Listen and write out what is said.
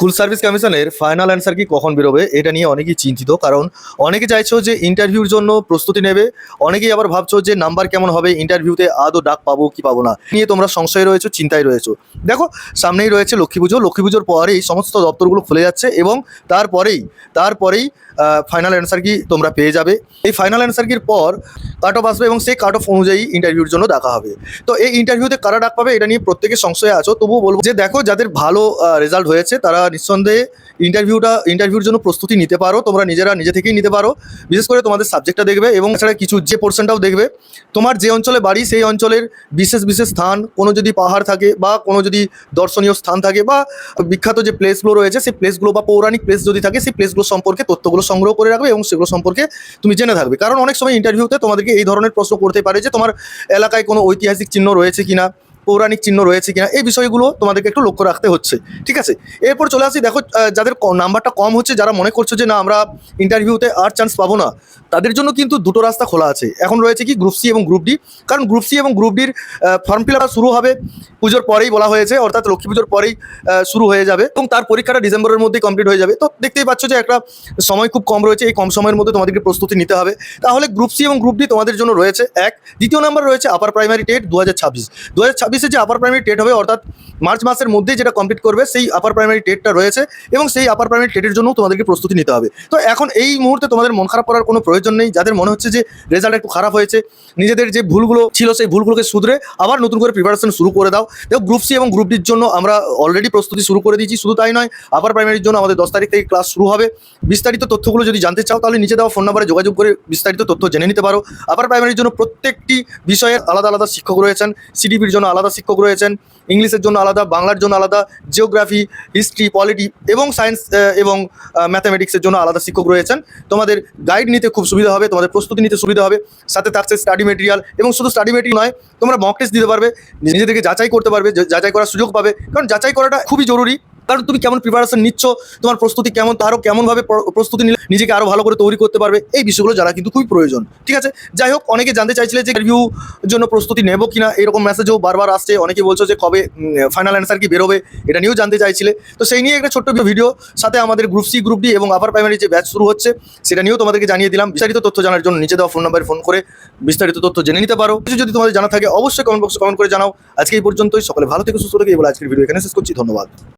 School service কমিশনের final answer কি কখন বেরোবে, এটা নিয়ে অনেকেই চিন্তিত। কারণ অনেকে চাইছো যে ইন্টারভিউর জন্য প্রস্তুতি নেবে, অনেকেই আবার ভাবছ যে নাম্বার কেমন হবে ইন্টারভিউতে আদৌ ডাক পাবো কি পাবো না। নিয়ে তোমরা সংশয়ে রয়েছো, চিন্তায় রয়েছো। দেখো, সামনেই রয়েছে লক্ষ্মী পুজো। লক্ষ্মী পুজোর পরেই সমস্ত দপ্তরগুলো খুলে যাচ্ছে এবং তারপরেই তারপরেই ফাইনাল অ্যান্সার কি তোমরা পেয়ে যাবে। এই ফাইনাল অ্যান্সার কির পর কাট অফ আসবে এবং সেই কাট অফ অনুযায়ী ইন্টারভিউর জন্য ডাকা হবে। তো এই ইন্টারভিউতে কারা ডাক পাবে এটা নিয়ে প্রত্যেকে সংশয়ে আছো, তবুও বলব যে দেখো যাদের ভালো রেজাল্ট হয়েছে তারা নিঃসন্দেহে ইন্টারভিউটা ইন্টারভিউর জন্য প্রস্তুতি নিতে পারো, তোমরা নিজেরা নিজে থেকেই নিতে পারো। বিশেষ করে তোমাদের সাবজেক্টটা দেখবে এবং এছাড়া কিছু যে পোর্শনটাও দেখবে। তোমার যে অঞ্চলে বাড়ি সেই অঞ্চলের বিশেষ বিশেষ স্থান, কোনো যদি পাহাড় থাকে বা কোনো যদি দর্শনীয় স্থান থাকে বা বিখ্যাত যে প্লেসগুলো রয়েছে সেই প্লেসগুলো বা পৌরাণিক প্লেস যদি থাকে সেই প্লেসগুলো সম্পর্কে তথ্যগুলো সংগ্রহ করে রাখবে এবং সেগুলো সম্পর্কে তুমি জেনে থাকবে। কারণ অনেক সময় ইন্টারভিউতে তোমাদেরকে এই ধরনের প্রশ্ন করতে পারে যে তোমার এলাকায় কোনো ঐতিহাসিক চিহ্ন রয়েছে কিনা? পৌরাণিক চিহ্ন রয়েছে কিনা, এই বিষয়গুলো তোমাদেরকে একটু লক্ষ্য রাখতে হচ্ছে, ঠিক আছে? এরপর চলে আসি, দেখো যাদের নাম্বারটা কম হচ্ছে, যারা মনে করছ যে না, আমরা ইন্টারভিউতে আর চান্স পাবো না, তাদের জন্য কিন্তু দুটো রাস্তা খোলা আছে। এখন রয়েছে কি গ্রুপ সি এবং গ্রুপ ডি কারণ গ্রুপ সি এবং গ্রুপ ডির ফর্ম ফিল শুরু হবে পুজোর পরেই বলা হয়েছে, অর্থাৎ লক্ষ্মী পুজোর পরেই শুরু হয়ে যাবে এবং তার পরীক্ষাটা ডিসেম্বরের মধ্যেই কমপ্লিট হয়ে যাবে। তো দেখতেই পাচ্ছ যে একটা সময় খুব কম রয়েছে, এই কম সময়ের মধ্যে তোমাদেরকে প্রস্তুতি নিতে হবে। তাহলে গ্রুপ সি এবং গ্রুপ ডি তোমাদের জন্য রয়েছে এক। দ্বিতীয় নাম্বার রয়েছে আপার প্রাইমারি টেট দু হাজার ছাব্বিশ। দু হাজার ছাব্বিশে যে আপার প্রাইমারি টেট হবে, অর্থাৎ মার্চ মাসের মধ্যেই যেটা কমপ্লিট করবে, সেই আপার প্রাইমারি টেটটা রয়েছে এবং সেই আপার প্রাইমারি টেটের জন্য তোমাদেরকে প্রস্তুতি নিতে হবে। তো এখন এই মুহূর্তে তোমাদের মন খারাপ করার কোনো প্রয়োজন নেই। যাদের মনে হচ্ছে যে রেজাল্ট একটু খারাপ হয়েছে, নিজেদের যে ভুলগুলো ছিল, সেই ভুলগুলোকে শুধরে আবার নতুন করে প্রিপারেশন শুরু করে দাও। দেখো গ্রুপ সি এবং গ্রুপ ডির জন্য আমরা অলরেডি প্রস্তুতি শুরু করে দিয়েছি, শুধু তাই নয় আপার প্রাইমারির জন্য আমাদের দশ তারিখ থেকে ক্লাস শুরু হবে। বিস্তারিত তথ্যগুলো যদি জানতে চাও, তাহলে নিচে দেওয়া ফোন নাম্বারে যোগাযোগ করে বিস্তারিত তথ্য জেনে নিতে পারো। আপার প্রাইমারির জন্য প্রত্যেকটি বিষয়ের আলাদা আলাদা শিক্ষক রয়েছেন সিডিপির জন্য আলাদা শিক্ষক রয়েছেন, ইংলিশের জন্য আলাদা, বাংলার জন্য আলাদা জিওগ্রাফি হিস্ট্রি পলিটি এবং সায়েন্স এবং ম্যাথামেটিক্সের জন্য আলাদা শিক্ষক রয়েছেন। তোমাদের গাইড নিতে খুব সুবিধা হবে, তোমাদের প্রস্তুতি নিতে সুবিধা হবে, সাথে থাকছে স্টাডি মেটেরিয়াল এবং শুধু স্টাডি মেটেরিয়াল নয়, তোমরা মক টেস্ট দিতে পারবে নিজেদেরকে যাচাই করতে পারবে যাচাই করার সুযোগ পাবে, কারণ যাচাই করাটা খুবই জরুরি। কারণ তুমি কেমন প্রিপারেশন নিচ্ছ, তোমার প্রস্তুতি কেমন, তারও কেমনভাবে প্র- প্রস্তুতি নিলে নিজেকে আরও ভালো করে তৈরি করতে পারবে, এই বিষয়গুলো জানা কিন্তু খুবই প্রয়োজন, ঠিক আছে? যাই হোক, অনেকে জানতে চাইছিলে যে ইন্টারভিউ জন্য প্রস্তুতি নেব কিনা, এরকম মেসেজও বারবার আসছে, অনেকে বলছো যে কবে ফাইনাল অ্যান্সার কি বেরোবে, এটা নিয়েও জানতে চাইছিলে। তো সেই নিয়ে একটা ছোট্ট ভিডিও সাথে আমাদের গ্রুপ সি গ্রুপ ডি এবং আপার প্রাইমারি যে ব্যাচ শুরু হচ্ছে, সেটা নিয়েও তোমাদেরকে জানিয়ে দিলাম। বিস্তারিত তথ্য জানার জন্য নিচে দেওয়া ফোন নাম্বারে ফোন করে বিস্তারিত তথ্য জেনে নিতে পারো। কিছু যদি তোমাদের জানা থাকে, অবশ্যই কমেন্ট বক্সে কমেন্ট করে জানাও। আজকে এই পর্যন্তই, সকলে ভালো থেকে, সুস্থ থেকে এই বলে আজকের ভিডিও এখানে শেষ করছি, ধন্যবাদ।